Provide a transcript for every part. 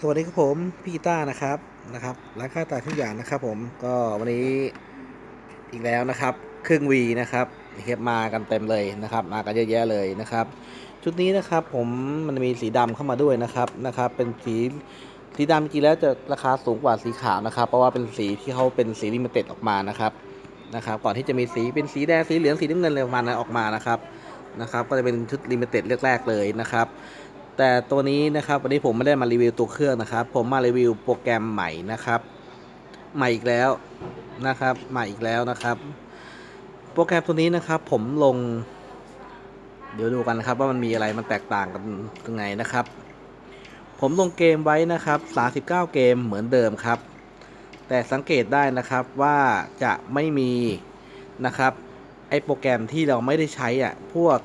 สวัสดีครับผมพี่กีต้าร์นะครับนะครับร้านค้าต่างทุกอย่างนะครับผมก็วันนี้อีกแล้วนะครับ เครื่องวีนะครับเฮียมากันเต็มเลยนะครับ มากันเยอะแยะเลยนะครับ ชุดนี้นะครับผมมันมีสีดำเข้ามาด้วยนะครับนะครับ เป็นสีสีดำจริงแล้วจะราคาสูงกว่าสีขาวนะครับ เพราะว่าเป็นสีที่เขาเป็นสีลิมิเต็ดออกมานะครับนะครับก่อนที่จะมีสีเป็นสีแดงสีเหลืองสีน้ำเงินอะไรประมาณนั้นออกมานะครับนะครับ ก็จะเป็นชุดลิมิเต็ดแรกๆเลยนะครับ แต่ตัวนี้นะครับวันนี้ผมไม่ได้มารีวิวตัวเครื่องนะครับ ผมมารีวิวโปรแกรมใหม่นะครับ ใหม่อีกแล้วนะครับ ใหม่อีกแล้วนะครับ โปรแกรมตัวนี้นะครับ ผมลง เดี๋ยวดูกันนะครับ ว่ามันมีอะไรมันแตกต่างกันยังไงนะครับ ผมลงเกมไว้นะครับ 39 เกมเหมือนเดิมครับ แต่สังเกตได้นะครับว่าจะไม่มีนะครับไอโปรแกรมที่เราไม่ได้ใช้อะพวก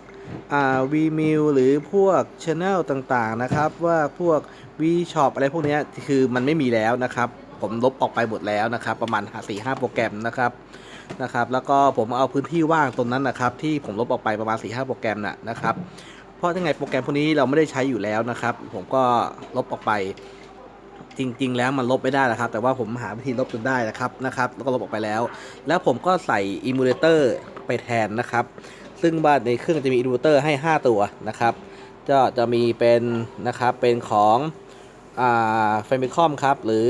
อ่า Vmail หรือพวก Channel ต่างๆนะครับ ว่าพวก VShop อะไรพวกนี้คือมันไม่มีแล้วนะครับ ผมลบออกไปหมดแล้วนะครับ ประมาณ4 5โปรแกรมนะครับนะครับ แล้วก็ผมเอาพื้นที่ว่างตรงนั้นนะครับ ที่ผมลบออกไปประมาณ4 5โปรแกรมน่ะนะครับ เพราะยังไงโปรแกรมพวกนี้เราไม่ได้ใช้อยู่แล้วนะครับ ผมก็ลบออกไปจริง ๆ แล้วมันลบไม่ได้นะครับ แต่ว่าผมหาวิธีลบจนได้นะครับนะครับ แล้วก็ลบออกไปแล้ว แล้วผมก็ใส่ Emulator ไปแทนนะครับ ซึ่งบ้านในเครื่องจะมีอินเวอร์เตอร์ให้ 5 ตัวนะครับก็จะมีเป็นนะครับเป็นของอ่า Famicom ครับหรือ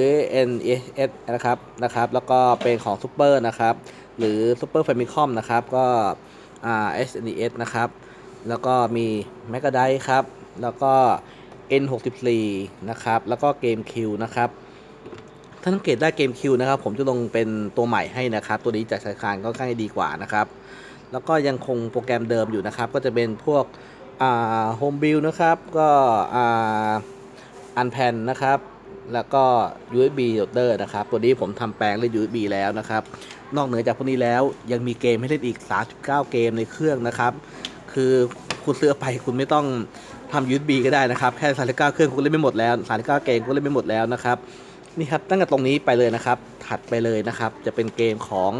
NES นะครับนะครับ แล้วก็เป็นของ Super นะครับหรือ Super Famicom นะครับก็อ่า SNES นะครับแล้วก็มี m e g a d i ครับ แล้วก็ N64 นะครับ แล้วก็เกม Q นะครับ ถ้าสังเกตได้เกม Q นะครับ ผมจะลงเป็นตัวใหม่ให้นะครับ ตัวนี้จะใช้การก็ค่อนข้างดีกว่านะครับ แล้วก็ยังคงโปรแกรมเดิมอยู่นะครับ ก็จะเป็นพวกอ่าโฮมบิลนะครับ ก็อ่าอันแพนนะครับ แล้วก็ USB loader นะครับ ตัวนี้ผมทำแปลงเล่น USB แล้วนะครับ นอกเหนือจากพวกนี้แล้วยังมีเกมให้เล่นอีก 39 เกมในเครื่องนะครับ คือคุณซื้อไปคุณไม่ต้องทำ USB ก็ได้นะครับ แค่ 39 เครื่องคุณเล่นไม่หมดแล้ว 39 เกมคุณเล่นไม่หมดแล้วนะครับ นี่ครับ ตั้งแต่ตรงนี้ไปเลยนะครับ ถัดไปเลยนะครับ จะเป็นเกมของ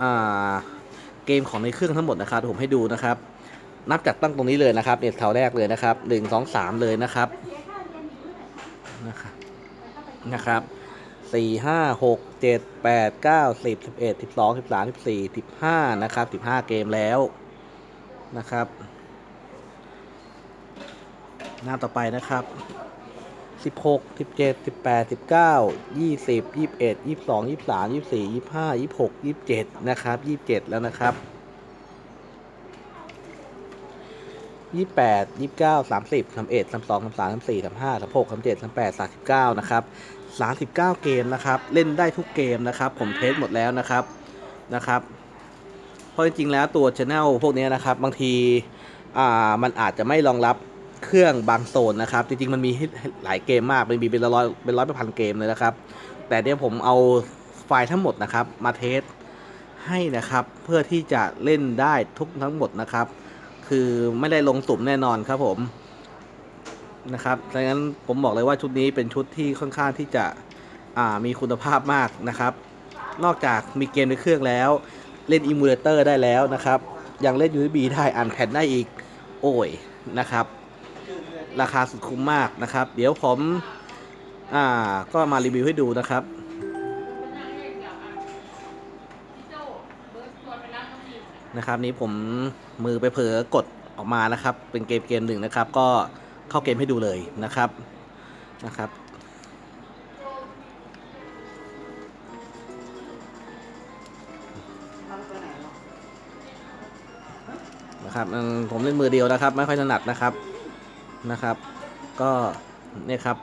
อ่า เกมของในเครื่องทั้งหมดนะครับดูผมให้ดูนะครับ นับจากตั้งตรงนี้เลยนะครับเนี่ยแถวแรกเลยนะครับหนึ่งสองสามเลยนะครับนะครับนะครับสี่ห้าหกเจ็ดแปดเก้าสิบสิบเอ็ดสิบสองสิบสามสิบสี่สิบห้านะครับสิบห้าเกมแล้วนะครับ หน้าต่อไปนะครับ สิบหกสิบเจ็ดสิบแปดสิบเก้ายี่สิบยี่สิบเอ็ดยี่สิบสองยี่สิบสามยี่สิบสี่ยี่สิบห้ายี่สิบหกยี่สิบเจ็ดนะครับยี่สิบเจ็ดแล้วนะครับยี่สิบแปดยี่สิบเก้าสามสิบสามเอ็ดสามสองสามสามสามสี่สามห้าสามหกสามเจ็ดสามแปดสามสิบเก้านะครับสามสิบเก้าเกมนะครับ เล่นได้ทุกเกมนะครับ ผมเทสหมดแล้วนะครับนะครับ เพราะจริงๆแล้วตัวช anel พวกนี้นะครับ บางทีอ่ามันอาจจะไม่รองรับ เครื่องบางโซนนะครับ จริงๆ มันมีหลายเกมมากมันมีเป็นร้อยเป็นร้อยเป็นพันเกมเลยนะครับ แต่เนี่ยวผมเอาไฟล์ทั้งหมดนะครับ มาเทสให้นะครับ เพื่อที่จะเล่นได้ทุกทั้งหมดนะครับ คือไม่ได้ลงสุ่มแน่นอนครับผมนะครับดังนั้นผมบอกเลยว่าชุดนี้เป็นชุดที่ค่อนข้างที่จะมีคุณภาพมากนะครับ นอกจากมีเกมในเครื่องแล้ว เล่นอิมูเลเตอร์ได้แล้วนะครับ ยังเล่น USB ได้อ่านแผ่นได้อีก โอ้ยนะครับ ราคาสุดคุ้มมากนะครับ เดี๋ยวผมอ่าก็มารีวิวให้ดูนะครับ นะครับนี้ผมมือไปเผลอกดออกมานะครับ เป็นเกมเกมหนึ่งนะครับ ก็เข้าเกมให้ดูเลยนะครับนะครับนะครับผมเล่นมือเดียวนะครับ ไม่ค่อยถนัดนะครับ นะครับ ก็เนี่ยครับ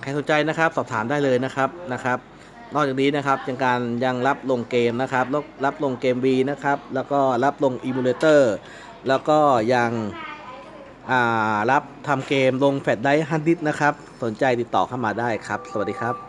ใครสนใจนะครับสอบถามได้เลยนะครับนะครับ นอกจากนี้นะครับยังการยังรับลงเกมนะครับรับลงเกม V นะครับแล้วก็รับลงอิมูเลเตอร์แล้วก็ยังอ่ารับทำเกมลงแฟลชไดร์ฮันดิสนะครับ สนใจติดต่อเข้ามาได้ครับ สวัสดีครับ